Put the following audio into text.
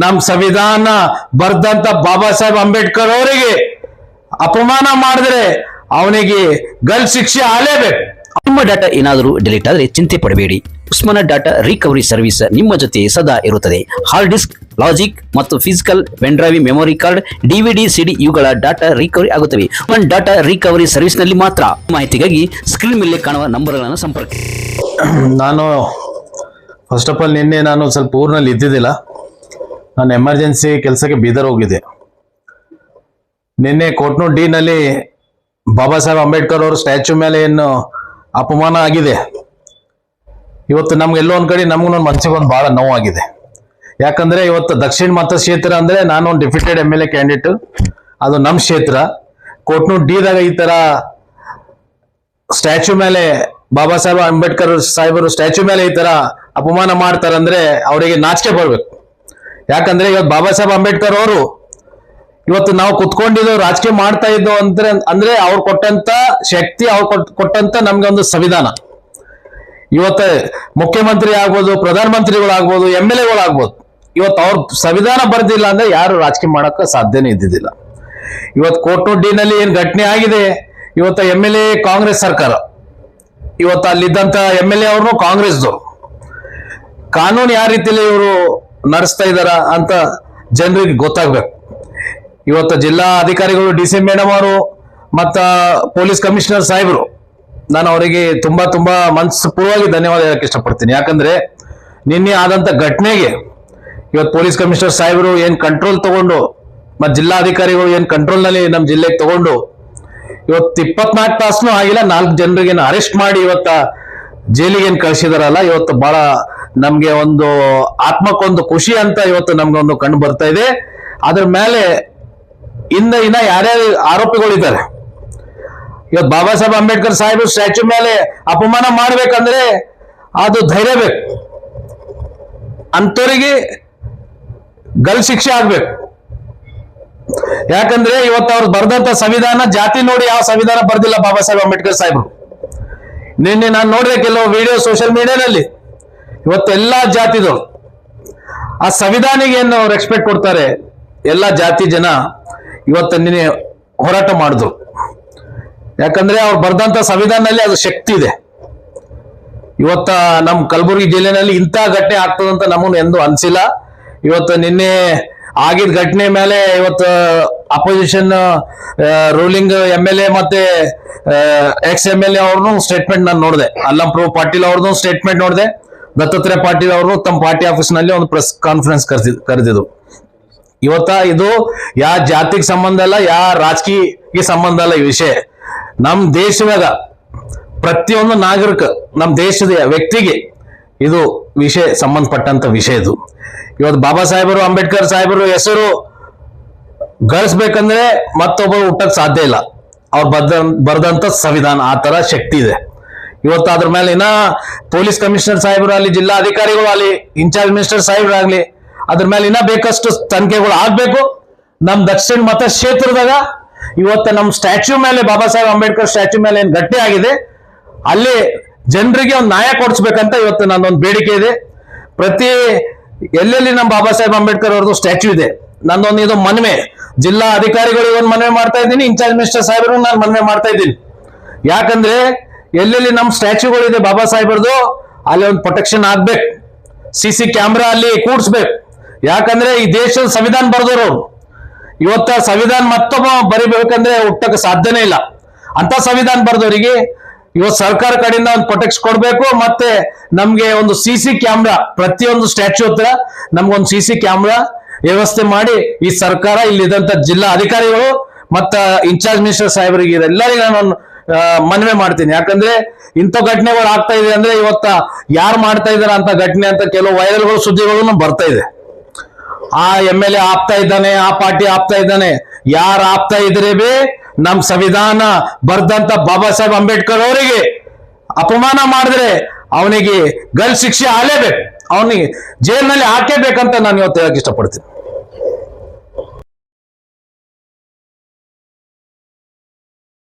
ನಮ್ ಸಂವಿಧಾನ ಬರ್ದಂತ ಬಾಬಾ ಸಾಹೇಬ್ ಅಂಬೇಡ್ಕರ್ ಅವರಿಗೆ ಅಪಮಾನ ಮಾಡಿದ್ರೆ ಅವನಿಗೆ ಗಲ್ ಶಿಕ್ಷೆ ಆಲೇಬೇಕು ನಿಮ್ಮ ಡಾಟಾ ಏನಾದರೂ ಡಿಲೀಟ್ ಆದರೆ ಚಿಂತೆ ಪಡಬೇಡಿ. ಉಸ್ಮಾನ ಡಾಟಾ ರಿಕವರಿ ಸರ್ವಿಸ್ ನಿಮ್ಮ ಜೊತೆ ಸದಾ ಇರುತ್ತದೆ. ಹಾರ್ಡ್ ಡಿಸ್ಕ್ ಲಾಜಿಕ್ ಮತ್ತು physical pendrive memory card DVD CD ಇವುಗಳ ಡಾಟಾ ರಿಕವರಿ ಆಗುತ್ತವೆ. ಒನ್ ಡಾಟಾ ರಿಕವರಿ ಸರ್ವಿಸ್ನಲ್ಲಿ ಮಾತ್ರ. ಮಾಹಿತಿಗಾಗಿ ಸ್ಕ್ರೀನ್ ಮೇಲೆ ಕಾಣುವ ನಂಬರ್ಗಳನ್ನು ಸಂಪರ್ಕಿಸಿ. ನಾನು ಫಸ್ಟ್ ಆಫ್ ಆಲ್ ನಿನ್ನೆ ನಾನು ಸ್ವಲ್ಪ ಊರಿನಲ್ಲಿ ಇದ್ದಿದ್ದಿಲ್ಲ. ನಾನು ಎಮರ್ಜೆನ್ಸಿ ಕೆಲಸಕ್ಕೆ ಬೀದರ್ ಹೋಗಿದ್ದೆ. ನಿನ್ನೆ ಕೋಟ್ನೂರ್ ಡಿ ನಲ್ಲಿ ಬಾಬಾ ಸಾಹೇಬ್ ಅಂಬೇಡ್ಕರ್ ಅವ್ರ ಸ್ಟ್ಯಾಚ್ಯೂ ಮೇಲೆ ಏನು ಅಪಮಾನ ಆಗಿದೆ. ಇವತ್ತು ನಮ್ಗೆ ಎಲ್ಲೋ ಒಂದ್ ಕಡೆ ನಮಗೂ ಒಂದು ಮನಸ್ಸಿಗೆ ಒಂದು ಬಹಳ ನೋವಾಗಿದೆ. ಯಾಕಂದ್ರೆ ಇವತ್ತು ದಕ್ಷಿಣ ಮತಕ್ಷೇತ್ರ ಅಂದ್ರೆ ನಾನು ಒಂದು defeated M L A candidate ಅದು ನಮ್ಮ ಕ್ಷೇತ್ರ. ಕೋಟ್ನೂರ್ ಡಿದಾಗ ಈ ತರ ಸ್ಟ್ಯಾಚ್ಯೂ ಮೇಲೆ ಬಾಬಾ ಸಾಹೇಬ್ ಅಂಬೇಡ್ಕರ್ ಸಾಹೇಬರು ಸ್ಟ್ಯಾಚ್ಯೂ ಮೇಲೆ ಈ ತರ ಅಪಮಾನ ಮಾಡ್ತಾರಂದ್ರೆ ಅವರಿಗೆ ನಾಚಿಕೆ ಬರ್ಬೇಕು. ಯಾಕಂದ್ರೆ ಇವತ್ತು ಬಾಬಾ ಸಾಹೇಬ್ ಅಂಬೇಡ್ಕರ್ ಅವರು ಇವತ್ತು ನಾವು ಕುತ್ಕೊಂಡಿದ್ದು ರಾಜಕೀಯ ಮಾಡ್ತಾ ಇದ್ದೋ ಅಂದ್ರೆ ಅಂದ್ರೆ ಅವ್ರು ಕೊಟ್ಟಂತ ಶಕ್ತಿ, ಅವ್ರು ಕೊಟ್- ಕೊಟ್ಟಂತ ನಮ್ಗೆ ಒಂದು ಸಂವಿಧಾನ. ಇವತ್ತು ಮುಖ್ಯಮಂತ್ರಿ ಆಗ್ಬೋದು, ಪ್ರಧಾನಮಂತ್ರಿಗಳಾಗ್ಬೋದು, ಎಂ ಎಲ್ ಎಗಳಾಗ್ಬೋದು, ಇವತ್ತು ಅವ್ರ ಸಂವಿಧಾನ ಬರ್ದಿಲ್ಲ ಅಂದ್ರೆ ಯಾರು ರಾಜಕೀಯ ಮಾಡೋಕೆ ಸಾಧ್ಯನೇ ಇದ್ದಿದ್ದಿಲ್ಲ. ಇವತ್ತು ಕೋಟುಡ್ಡಿನಲ್ಲಿ ಏನು ಘಟನೆ ಆಗಿದೆ, ಇವತ್ತು ಎಂ ಎಲ್ ಎ ಕಾಂಗ್ರೆಸ್ ಸರ್ಕಾರ. ಇವತ್ತು ಅಲ್ಲಿದ್ದಂಥ ಎಂ ಎಲ್ ಎ ಅವ್ರನ್ನು ಕಾಂಗ್ರೆಸ್ದವ್ರು ಕಾನೂನು ಯಾವ ರೀತಿಯಲ್ಲಿ ಇವರು ನಡೆಸ್ತಾ ಇದಾರ ಅಂತ ಜನರಿಗೆ ಗೊತ್ತಾಗ್ಬೇಕು. ಇವತ್ತು ಜಿಲ್ಲಾ ಅಧಿಕಾರಿಗಳು ಡಿ ಸಿ ಮೇಡಮ್ ಅವರು ಮತ್ತ ಪೊಲೀಸ್ ಕಮಿಷನರ್ ಸಾಹೇಬರು, ನಾನು ಅವರಿಗೆ ತುಂಬಾ ತುಂಬಾ ಮನಸ್ಪೂರ್ವವಾಗಿ ಧನ್ಯವಾದ ಹೇಳಕ್ಕೆ ಇಷ್ಟಪಡ್ತೀನಿ. ಯಾಕಂದ್ರೆ ನಿನ್ನೆ ಆದಂತ ಘಟನೆಗೆ ಇವತ್ತು ಪೊಲೀಸ್ ಕಮಿಷನರ್ ಸಾಹೇಬರು ಏನ್ ಕಂಟ್ರೋಲ್ ತಗೊಂಡು ಮತ್ತು ಜಿಲ್ಲಾಧಿಕಾರಿಗಳು ಏನ್ ಕಂಟ್ರೋಲ್ನಲ್ಲಿ ನಮ್ಮ ಜಿಲ್ಲೆಗೆ ತಗೊಂಡು ಇವತ್ತು ಇಪ್ಪತ್ನಾಲ್ಕು ತಾಸು ಆಗಿಲ್ಲ, ನಾಲ್ಕು ಜನರಿಗೆ ಅರೆಸ್ಟ್ ಮಾಡಿ ಇವತ್ತ ಜೈಲಿಗೆ ಏನ್ ಕಳ್ಸಿದಾರಲ್ಲ, ಇವತ್ತು ಬಹಳ ನಮ್ಗೆ ಒಂದು ಆತ್ಮಕ್ಕೊಂದು ಖುಷಿ ಅಂತ ಇವತ್ತು ನಮ್ಗೆ ಒಂದು ಕಂಡು ಬರ್ತಾ ಇದೆ. ಅದ್ರ ಮೇಲೆ ಇನ್ನ ಇನ್ನ ಯಾರ್ಯಾರು ಆರೋಪಿಗಳಿದ್ದಾರೆ. ಇವತ್ತು ಬಾಬಾ ಸಾಹೇಬ್ ಅಂಬೇಡ್ಕರ್ ಸಾಹೇಬ್ ಸ್ಟ್ಯಾಚ್ಯೂ ಮೇಲೆ ಅಪಮಾನ ಮಾಡ್ಬೇಕಂದ್ರೆ ಅದು ಧೈರ್ಯ ಬೇಕು. ಅಂತವರಿಗೆ ಗಲ್ ಶಿಕ್ಷೆ ಆಗ್ಬೇಕು. ಯಾಕಂದ್ರೆ ಇವತ್ತು ಅವ್ರು ಬರ್ದಂತ ಸಂವಿಧಾನ ಜಾತಿ ನೋಡಿ ಯಾವ ಸಂವಿಧಾನ ಬರ್ದಿಲ್ಲ ಬಾಬಾ ಸಾಹೇಬ್ ಅಂಬೇಡ್ಕರ್ ಸಾಹೇಬ್ರು. ನಿನ್ನೆ ನಾನು ನೋಡಿದೆ ಕೆಲವು ವಿಡಿಯೋ ಸೋಷಿಯಲ್ ಮೀಡಿಯಾದಲ್ಲಿ ಇವತ್ತು ಎಲ್ಲ ಜಾತಿದು. ಆ ಸಂವಿಧಾನಿಗೆ ಏನು ರೆಸ್ಪೆಕ್ಟ್ ಕೊಡ್ತಾರೆ? ಎಲ್ಲ ಜಾತಿ ಜನ ಇವತ್ತು ನಿನ್ನೆ ಹೋರಾಟ ಮಾಡಿದ್ರು. ಯಾಕಂದ್ರೆ ಅವ್ರು ಬರೆದಂತ ಸಂವಿಧಾನದಲ್ಲಿ ಅದು ಶಕ್ತಿ ಇದೆ. ಇವತ್ತ ನಮ್ಮ ಕಲಬುರಗಿ ಜಿಲ್ಲೆನಲ್ಲಿ ಇಂಥ ಘಟನೆ ಆಗ್ತದಂತ ನಮಗೂ ಎಂದು ಅನ್ಸಿಲ್ಲ. ಇವತ್ತು ನಿನ್ನೆ ಆಗಿದ ಘಟನೆ ಮೇಲೆ ಇವತ್ತು opposition ruling M L A ಮತ್ತೆ ಎಕ್ಸ್ ಎಂ ಎಲ್ ಎ ಅವ್ರನ್ನು ಸ್ಟೇಟ್ಮೆಂಟ್ ನಾನು ನೋಡಿದೆ. ಅಲ್ಲಂ ಪ್ರಭು ಪಾಟೀಲ್ ಅವ್ರದ್ದು ಸ್ಟೇಟ್ಮೆಂಟ್ ನೋಡಿದೆ. ದತ್ತಾತ್ರೇಯ ಪಾಟೀಲ್ ಅವರು ತಮ್ಮ ಪಾರ್ಟಿ ಆಫೀಸ್ನಲ್ಲಿ ಒಂದು ಪ್ರೆಸ್ ಕಾನ್ಫರೆನ್ಸ್ ಕರೆಸಿ ಕರೆದಿದ್ದು ಇವತ್ತ ಇದು ಯಾ ಜಾತಿಗೆ ಸಂಬಂಧ ಅಲ್ಲ, ಯಾ ರಾಜಕೀಯ ಸಂಬಂಧ ಅಲ್ಲ ಈ ವಿಷಯ. ನಮ್ಮ ದೇಶದಾಗ ಪ್ರತಿಯೊಂದು ನಾಗರಿಕ ನಮ್ಮ ದೇಶದ ವ್ಯಕ್ತಿಗೆ ಇದು ವಿಷಯ, ಸಂಬಂಧಪಟ್ಟಂತ ವಿಷಯ ಇದು. ಇವತ್ತು ಬಾಬಾ ಸಾಹೇಬರು, ಅಂಬೇಡ್ಕರ್ ಸಾಹೇಬರು ಹೆಸರು ಗಳಿಸ್ಬೇಕಂದ್ರೆ ಮತ್ತೊಬ್ಬರು ಹುಟ್ಟಕ್ ಸಾಧ್ಯ ಇಲ್ಲ. ಅವ್ರು ಬರ್ದ ಬರ್ದಂತ ಸಂವಿಧಾನ, ಆ ತರ ಶಕ್ತಿ ಇದೆ. ಇವತ್ತು ಅದ್ರ ಮೇಲೆ ಇನ್ನ ಪೊಲೀಸ್ ಕಮಿಷನರ್ ಸಾಹೇಬರು ಅಲ್ಲಿ ಜಿಲ್ಲಾ ಅಧಿಕಾರಿಗಳು ಅಲ್ಲಿ ಇನ್ಚಾರ್ಜ್ ಮಿನಿಸ್ಟರ್ ಸಾಹೇಬರಾಗ್ಲಿ ಅದ್ರ ಮೇಲೆ ಇನ್ನ ಬೇಕಷ್ಟು ತನಿಖೆಗಳು ಆಗ್ಬೇಕು. ನಮ್ ದಕ್ಷಿಣ ಮತಕ್ಷೇತ್ರದಾಗ ಇವತ್ತು ನಮ್ಮ ಸ್ಟ್ಯಾಚ್ಯೂ ಮೇಲೆ, ಬಾಬಾ ಸಾಹೇಬ್ ಅಂಬೇಡ್ಕರ್ ಸ್ಟ್ಯಾಚ್ಯೂ ಮೇಲೆ ಏನ್ ಗಟ್ಟಿಯಾಗಿದೆ ಆಗಿದೆ, ಅಲ್ಲಿ ಜನರಿಗೆ ಒಂದು ನ್ಯಾಯ ಕೊಡಿಸ್ಬೇಕಂತ ಇವತ್ತು ನನ್ನೊಂದು ಬೇಡಿಕೆ ಇದೆ. ಪ್ರತಿ ಎಲ್ಲೆಲ್ಲಿ ನಮ್ಮ ಬಾಬಾ ಸಾಹೇಬ್ ಅಂಬೇಡ್ಕರ್ ಅವ್ರದ್ದು ಸ್ಟ್ಯಾಚ್ಯೂ ಇದೆ ನಂದೊಂದು ಇದು ಮನವಿ ಜಿಲ್ಲಾ ಅಧಿಕಾರಿಗಳಿಗೆ ಒಂದು ಮನವಿ ಮಾಡ್ತಾ ಇದ್ದೀನಿ, ಇನ್ಚಾರ್ಜ್ ಮಿನಿಸ್ಟರ್ ಸಾಹೇಬರು ನಾನು ಮನವಿ ಮಾಡ್ತಾ ಇದ್ದೀನಿ. ಯಾಕಂದ್ರೆ ಎಲ್ಲೆಲ್ಲಿ ನಮ್ಮ ಸ್ಟ್ಯಾಚ್ಯೂಗಳಿದೆ ಬಾಬಾ ಸಾಹೇಬರದು ಅಲ್ಲಿ ಒಂದು ಪ್ರೊಟೆಕ್ಷನ್ ಆಗ್ಬೇಕು, ಸಿ ಸಿ ಕ್ಯಾಮ್ರಾ ಅಲ್ಲಿ ಕೂಡಿಸ್ಬೇಕು. ಯಾಕಂದ್ರೆ ಈ ದೇಶದ ಸಂವಿಧಾನ ಬರೆದವರು ಇವತ್ತ ಸಂವಿಧಾನ ಮತ್ತೊಬ್ಬ ಬರಿಬೇಕಂದ್ರೆ ಹುಟ್ಟಕ್ಕೆ ಸಾಧ್ಯನೇ ಇಲ್ಲ. ಅಂತ ಸಂವಿಧಾನ ಬರ್ದವರಿಗೆ ಇವತ್ತು ಸರ್ಕಾರ ಕಡೆಯಿಂದ ಒಂದು ಪ್ರೊಟೆಕ್ಷನ್ ಕೊಡಬೇಕು ಮತ್ತೆ ನಮ್ಗೆ ಒಂದು ಸಿ ಸಿ ಕ್ಯಾಮ್ರಾ ಪ್ರತಿಯೊಂದು ಸ್ಟ್ಯಾಚ್ಯೂ ಹತ್ರ ನಮ್ಗೊಂದು ಸಿ ಸಿ ಕ್ಯಾಮ್ರಾ ವ್ಯವಸ್ಥೆ ಮಾಡಿ ಈ ಸರ್ಕಾರ ಇಲ್ಲಿದಂತ ಜಿಲ್ಲಾ ಅಧಿಕಾರಿಗಳು ಮತ್ತ ಇನ್ಚಾರ್ಜ್ ಮಿನಿಸ್ಟರ್ ಸಾಹೇಬರಿಗೆ ಎಲ್ಲರಿಗೂ ನಾನು ಮನವಿ ಮಾಡ್ತೀನಿ. ಯಾಕಂದ್ರೆ ಇಂಥ ಘಟನೆಗಳು ಆಗ್ತಾ ಇದೆ ಅಂದ್ರೆ ಇವತ್ತ ಯಾರು ಮಾಡ್ತಾ ಇದ್ದಾರೆ ಅಂತ ಘಟನೆ ಅಂತ ಕೆಲವು ವೈರಲ್ಗಳು ಸುದ್ದಿಗಳು ಬರ್ತಾ ಇದೆ. ಆ ಎಂ ಎಲ್ ಎ ಆಪ್ತಾ ಇದ್ದಾನೆ, ಆ ಪಾರ್ಟಿ ಆಪ್ತಾ ಇದ್ದಾನೆ, ಯಾರು ಆಪ್ತಾ ಇದ್ರೆ ಬಿ ನಮ್ ಸಂವಿಧಾನ ಬರ್ದಂತ ಬಾಬಾ ಸಾಹೇಬ್ ಅಂಬೇಡ್ಕರ್ ಅವರಿಗೆ ಅಪಮಾನ ಮಾಡಿದ್ರೆ ಅವನಿಗೆ ಗಲ್ ಶಿಕ್ಷೆ ಆಲೇಬೇಕು ಅವನಿಗೆ ಜೈಲಿನಲ್ಲಿ ಹಾಕೇಬೇಕಂತ ನಾನು ಇವತ್ತು ಹೇಳಕ್ ಇಷ್ಟಪಡ್ತೀನಿ.